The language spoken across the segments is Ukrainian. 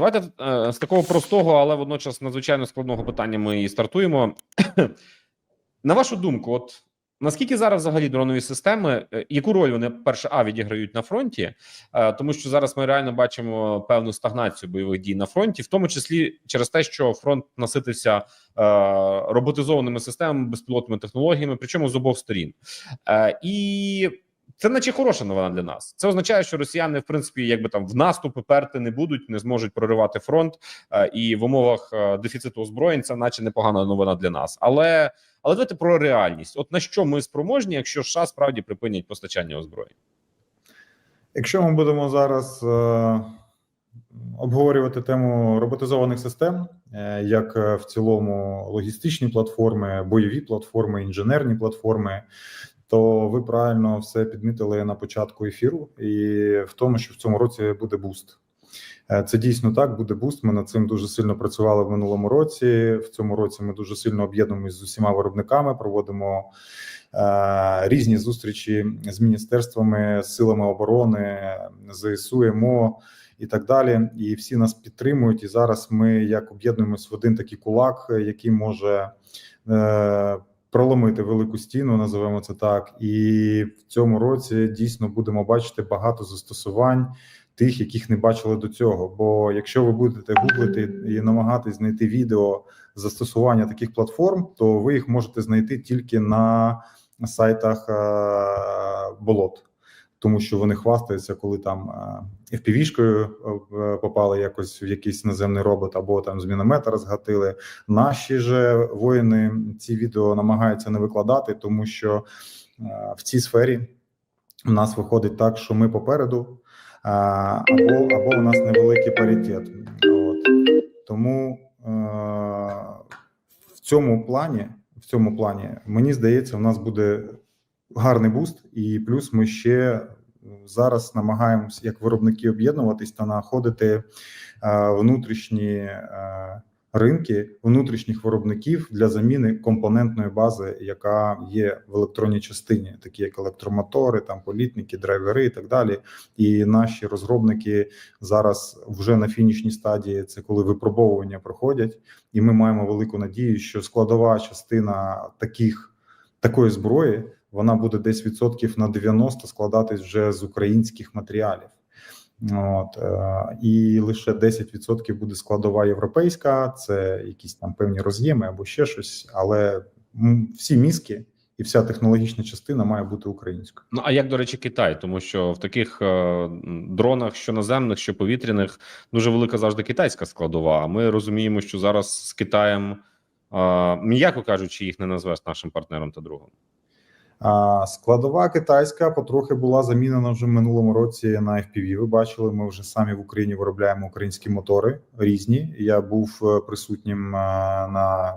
давайте е, з такого простого, але водночас надзвичайно складного питання ми і стартуємо. На вашу думку, от наскільки зараз взагалі дронові системи, е, яку роль вони перше а відіграють на фронті? Е, Тому що зараз ми реально бачимо певну стагнацію бойових дій на фронті, в тому числі через те, що фронт наситився роботизованими системами, безпілотними технологіями, причому з обох сторін. І це наче хороша новина для нас. Це означає, що росіяни, в принципі, якби там в наступи перти не будуть, не зможуть проривати фронт. Е, І в умовах е, дефіциту озброєнь це наче непогана новина для нас. Але але давайте про реальність. От на що ми спроможні, якщо США справді припинять постачання озброєнь? Якщо ми будемо зараз е, обговорювати тему роботизованих систем, е, як е, в цілому логістичні платформи, бойові платформи, інженерні платформи, то ви правильно все підмітили на початку ефіру, і в тому, що в цьому році буде буст. Е, Це дійсно так, буде буст. Ми над цим дуже сильно працювали в минулому році. В цьому році ми дуже сильно об'єднуємося з усіма виробниками, проводимо е, різні зустрічі з міністерствами, з силами оборони, ЗСУ, МО і так далі. І всі нас підтримують. І зараз ми як об'єднуємось в один такий кулак, який може. Е, Проломити велику стіну, називаємо це так, і в цьому році дійсно будемо бачити багато застосувань тих, яких не бачили до цього. Бо якщо ви будете гуглити і намагатись знайти відео застосування таких платформ, то ви їх можете знайти тільки на сайтах е, болот, тому що вони хвастаються, коли там е, FPV-шкою е, попали якось в якийсь наземний робот, або там з міномета розгатили. Наші же воїни ці відео намагаються не викладати, тому що е, в цій сфері у нас виходить так, що ми попереду або або у нас невеликий паритет. От. Тому е, в цьому плані, в цьому плані, мені здається, у нас буде гарний буст, і плюс ми ще зараз намагаємося як виробники об'єднуватись та знаходити е, внутрішні. Е, Ринки внутрішніх виробників для заміни компонентної бази, яка є в електронній частині, такі як електромотори, там політники, драйвери і так далі. І наші розробники зараз вже на фінішній стадії. Це коли випробовування проходять, і ми маємо велику надію, що складова частина таких такої зброї вона буде десь відсотків на 90 складатись вже з українських матеріалів. От е, і лише 10% буде складова європейська, це якісь там певні роз'єми або ще щось, але всі мізки і вся технологічна частина має бути українською. Ну а як до речі, Китай, тому що в таких е, дронах, що наземних, що повітряних, дуже велика завжди китайська складова. А ми розуміємо, що зараз з Китаєм, е, м'яко кажучи, їх не назвеш нашим партнером та другом. Складова китайська потрохи була замінена вже в минулому році на FPV. Ви бачили, ми вже самі в Україні виробляємо українські мотори різні. Я був е, присутнім на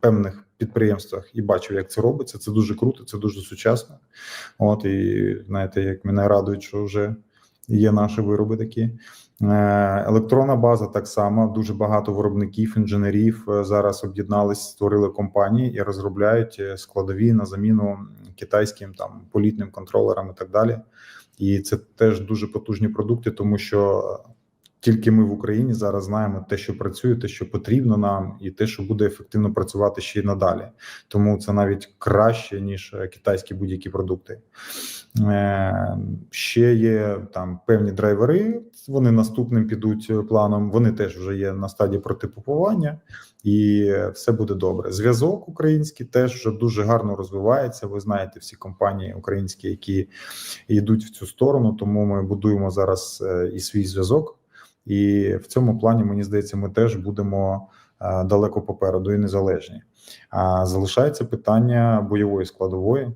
певних підприємствах і бачив, як це робиться. Це дуже круто, це дуже сучасно. От і знаєте, як мене радують, що вже є наші вироби такі. Електронна база так само дуже багато виробників, інженерів зараз об'єднались, створили компанії і розробляють складові на заміну китайським там політним контролерам і так далі. І це теж дуже потужні продукти, тому що тільки ми в Україні зараз знаємо те, що працює, те, що потрібно нам, і те, що буде ефективно працювати ще й надалі. Тому це навіть краще ніж китайські будь-які продукти. Ще є там певні драйвери. Вони наступним підуть планом. Вони теж вже є на стадії протипупування, і все буде добре. Зв'язок український теж вже дуже гарно розвивається. Ви знаєте, всі компанії українські, які йдуть в цю сторону. Тому ми будуємо зараз і свій зв'язок. І в цьому плані мені здається, ми теж будемо далеко попереду і незалежні. А залишається питання бойової складової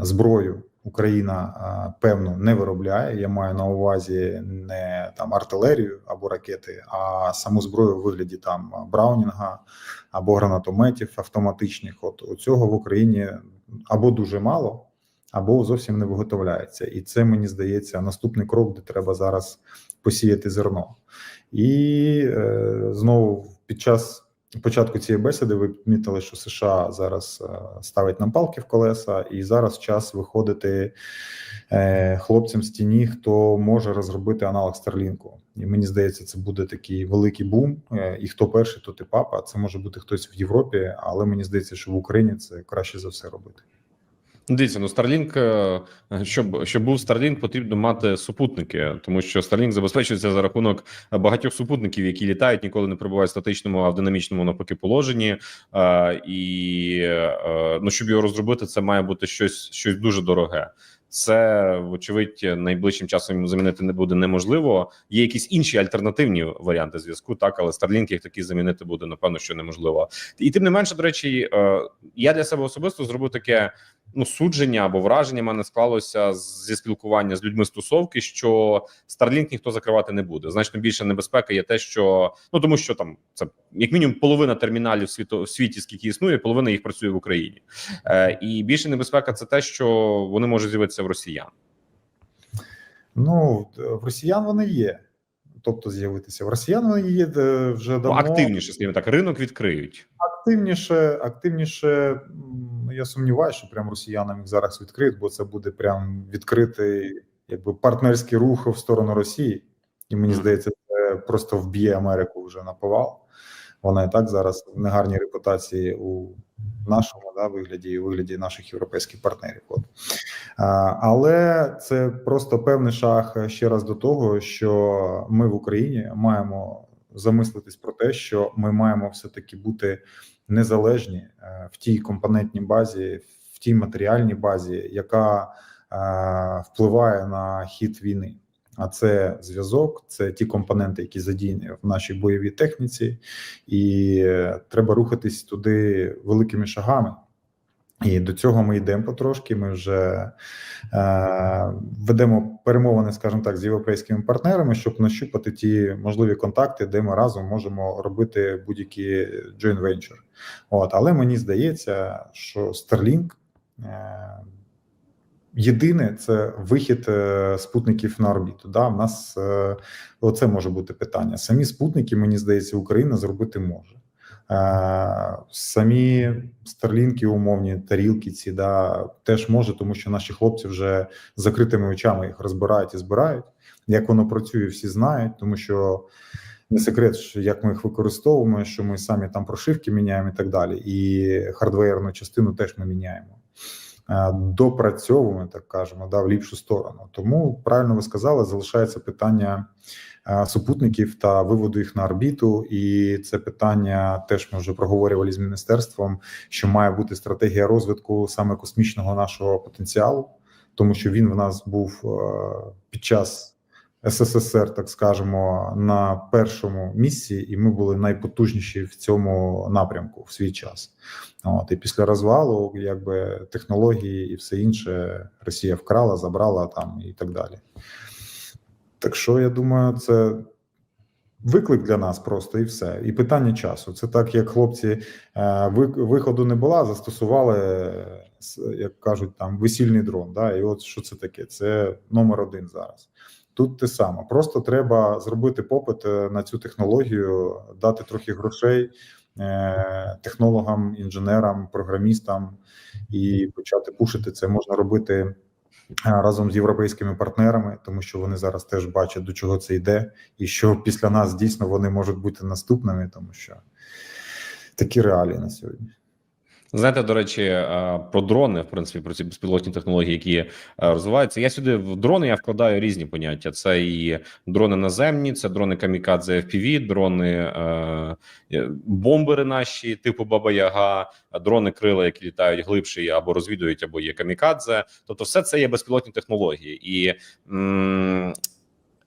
зброю. Україна певно не виробляє. Я маю на увазі не там артилерію або ракети, а саму зброю у вигляді там Браунінга або гранатометів автоматичних. От у цього в Україні або дуже мало, або зовсім не виготовляється, і це мені здається наступний крок, де треба зараз посіяти зерно. І е, знову під час початку цієї бесіди ви підмітили, що США зараз е, ставить нам палки в колеса, і зараз час виходити е, хлопцям з тіні, хто може розробити аналог Старлінку. І мені здається, це буде такий великий бум. Е, І хто перший, то ти папа. Це може бути хтось в Європі, але мені здається, що в Україні це краще за все робити. Дивіться, ну Starlink, е, щоб щоб був Starlink, потрібно мати супутники, тому що Starlink забезпечується за рахунок багатьох супутників, які літають, ніколи не перебувають в статичному, а в динамічному навпаки положенні. Е, І е, ну, щоб його розробити, це має бути щось, щось дуже дороге. Це вочевидь найближчим часом замінити не буде неможливо. Є якісь інші альтернативні варіанти зв'язку, так але Starlink їх такі замінити буде напевно, що неможливо. І тим не менше, до речі, е, я для себе особисто зробив таке ну судження або враження. Мене склалося зі спілкування з людьми стосовки, що Starlink ніхто закривати не буде. Значно більше небезпека є те, що ну тому, що там це як мінімум половина терміналів світу в світі, скільки існує, половина їх працює в Україні, е, і більше небезпека це те, що вони можуть з'явитися в росіян. Ну в росіян вони є. Тобто з'явитися в росіян вони є е, вже давно ну, активніше, скажімо так, ринок відкриють. Активніше, активніше. Я сумніваюся, що прям росіянам їх зараз відкриють, бо це буде прям відкритий, якби партнерський рух в сторону Росії, і мені здається, це просто вб'є Америку вже на повал. Вона і так зараз в негарній репутації у нашому да, вигляді у вигляді наших європейських партнерів. От. Але це просто певний шаг ще раз до того, що ми в Україні маємо замислитись про те, що ми маємо все таки бути незалежні е, в тій компонентній базі, в тій матеріальній базі, яка е, впливає на хід війни. А це зв'язок, це ті компоненти, які задіяні в нашій бойовій техніці, і треба рухатись туди великими шагами. І до цього ми йдемо потрошки. Ми вже е, ведемо перемовини, скажімо так, з європейськими партнерами, щоб нащупати ті можливі контакти, де ми разом можемо робити будь-які joint venture. От, але мені здається, що Starlink е, Єдине це вихід е, спутників на орбіту. Да, в нас е, оце може бути питання. Самі спутники, мені здається, Україна зробити може. Е, самі старлінки, умовні тарілки, ці да теж може, тому що наші хлопці вже з закритими очами їх розбирають і збирають. Як воно працює, всі знають, тому що не секрет, як ми їх використовуємо, що ми самі там прошивки міняємо і так далі. І хардвеєрну частину теж ми міняємо. Е, допрацьовуємо, так кажемо, да, в ліпшу сторону. Тому правильно ви сказали, залишається питання е, супутників та виводу їх на орбіту, і це питання теж ми вже проговорювали з міністерством, що має бути стратегія розвитку саме космічного нашого потенціалу, тому що він в нас був е, під час. СССР, так скажемо, на першому місці, і ми були найпотужніші в цьому напрямку в свій час. От і після розвалу, якби технології і все інше, Росія вкрала, забрала там і так далі. Так що я думаю, це виклик для нас просто і все. І питання часу. Це так, як хлопці е, виходу не була, застосували, як кажуть, там весільний дрон. Да? І от що це таке? Це номер один зараз. Тут те саме. Просто треба зробити попит е, на цю технологію, дати трохи грошей е, технологам, інженерам, програмістам і почати пушити це можна робити е, разом з європейськими партнерами, тому що вони зараз теж бачать до чого це йде, і що після нас дійсно вони можуть бути наступними, тому що такі реалії на сьогодні. Знаєте, до речі, е, про дрони, в принципі, про ці безпілотні технології, які е, розвиваються. Я сюди в дрони я вкладаю різні поняття. Це і дрони наземні, це дрони камікадзе FPV, дрони е, бомбери наші, типу Баба Яга, дрони крила, які літають глибше або розвідують, або є камікадзе. Тобто, все це є безпілотні технології і. М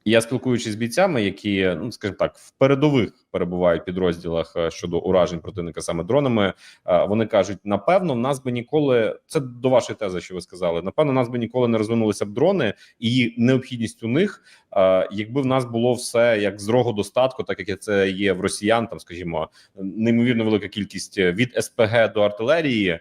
я спілкуючись з бійцями, які ну скажімо так в передових перебувають в підрозділах е, щодо уражень противника саме дронами. Е, вони кажуть: напевно, в нас би ніколи це до вашої тези, що ви сказали. Напевно, в нас би ніколи не розвинулися б дрони і необхідність у них, е, якби в нас було все як з рогу достатку, так як це є в росіян. Там, скажімо, неймовірно велика кількість від СПГ до артилерії,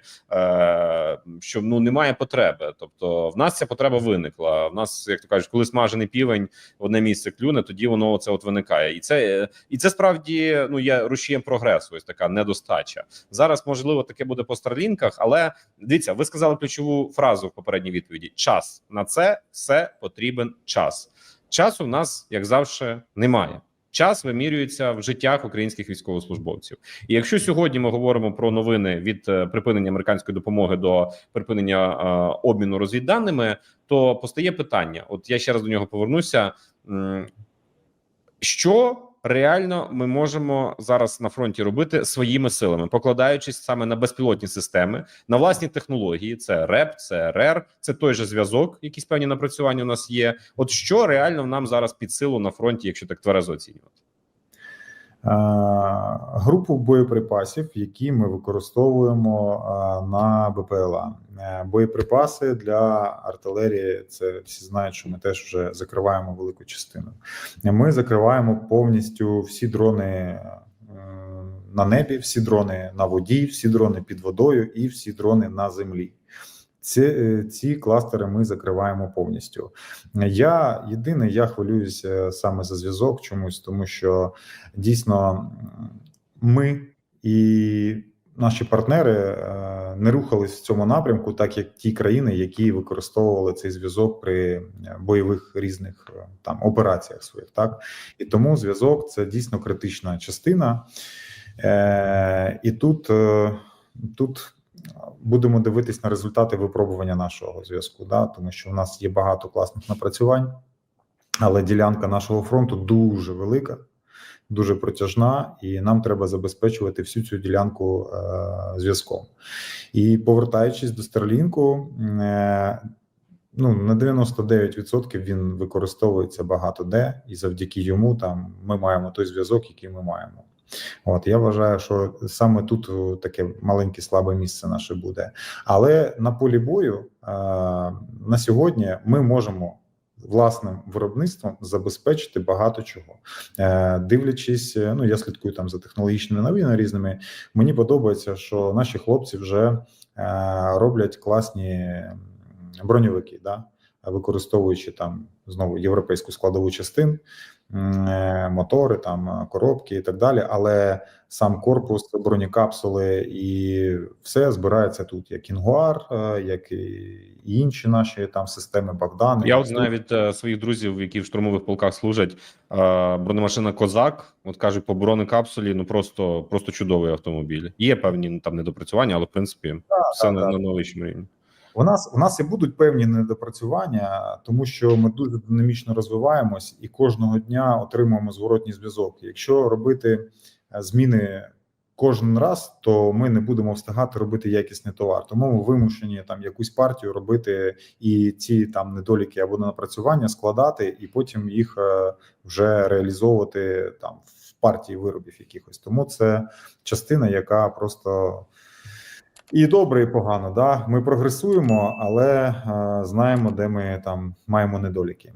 що ну немає потреби. Тобто, в нас ця потреба виникла. В нас, як то кажуть, коли смажений півень в одне місце клюне, тоді воно це от виникає, і це і це справді насправді ну є рушієм прогресу. Ось така недостача. Зараз можливо таке буде по старлінках, але дивіться, ви сказали ключову фразу в попередній відповіді: час на це все потрібен час. Часу в нас, як завжди, немає. Час вимірюється в життях українських військовослужбовців. І якщо сьогодні ми говоримо про новини від е, припинення американської допомоги до припинення е, обміну розвідданими, то постає питання: от я ще раз до нього повернуся. Що реально ми можемо зараз на фронті робити своїми силами, покладаючись саме на безпілотні системи, на власні технології? Це РЕП, це РЕР, це той же зв'язок, якісь певні напрацювання у нас є. От що реально нам зараз під силу на фронті, якщо так тверезо оцінювати? Е, групу боєприпасів, які ми використовуємо е, на БПЛА. Е, Боєприпаси для артилерії. Це всі знають, що ми теж вже закриваємо велику частину. Ми закриваємо повністю всі дрони. На небі, всі дрони на воді, всі дрони під водою і всі дрони на землі. Ці, е, ці кластери ми закриваємо повністю. Я єдине, я хвилююся саме за зв'язок чомусь, тому що дійсно ми і наші партнери е, не рухались в цьому напрямку, так як ті країни, які використовували цей зв'язок при е, бойових різних там операціях своїх. Так і тому зв'язок це дійсно критична частина. Е, і тут, тут будемо дивитись на результати випробування нашого зв'язку, да, тому що в нас є багато класних напрацювань, але ділянка нашого фронту дуже велика, дуже протяжна, і нам треба забезпечувати всю цю ділянку е, зв'язком. І повертаючись до Старлінку, е, ну на 99% він використовується багато де, і завдяки йому там ми маємо той зв'язок, який ми маємо. От я вважаю, що саме тут таке маленьке слабе місце наше буде. Але на полі бою е, на сьогодні ми можемо власним виробництвом забезпечити багато чого. Е, дивлячись, е, ну я слідкую там за технологічними новинами різними. Мені подобається, що наші хлопці вже е, роблять класні броньовики, да, використовуючи там знову європейську складову частин. Е, Мотори, там е, коробки і так далі, але сам корпус, бронекапсули і все збирається тут, як Інгуар, е, як і інші наші там системи Богдан. Я от знаю від своїх друзів, які в штурмових полках служать. Бронемашина Козак, от кажуть, по бронекапсулі, ну просто просто чудовий автомобіль. Є певні там недопрацювання, але в принципі все так, на, так. на найвищому рівні. У нас у нас і будуть певні недопрацювання, тому що ми дуже динамічно розвиваємось і кожного дня отримуємо зворотній зв'язок. Якщо робити е, зміни кожен раз, то ми не будемо встигати робити якісний товар. Тому ми вимушені там якусь партію робити і ці там недоліки або напрацювання складати, і потім їх е, вже реалізовувати там в партії виробів якихось. Тому це частина, яка просто. І добре, і погано. Да, ми прогресуємо, але е, знаємо, де ми там маємо недоліки.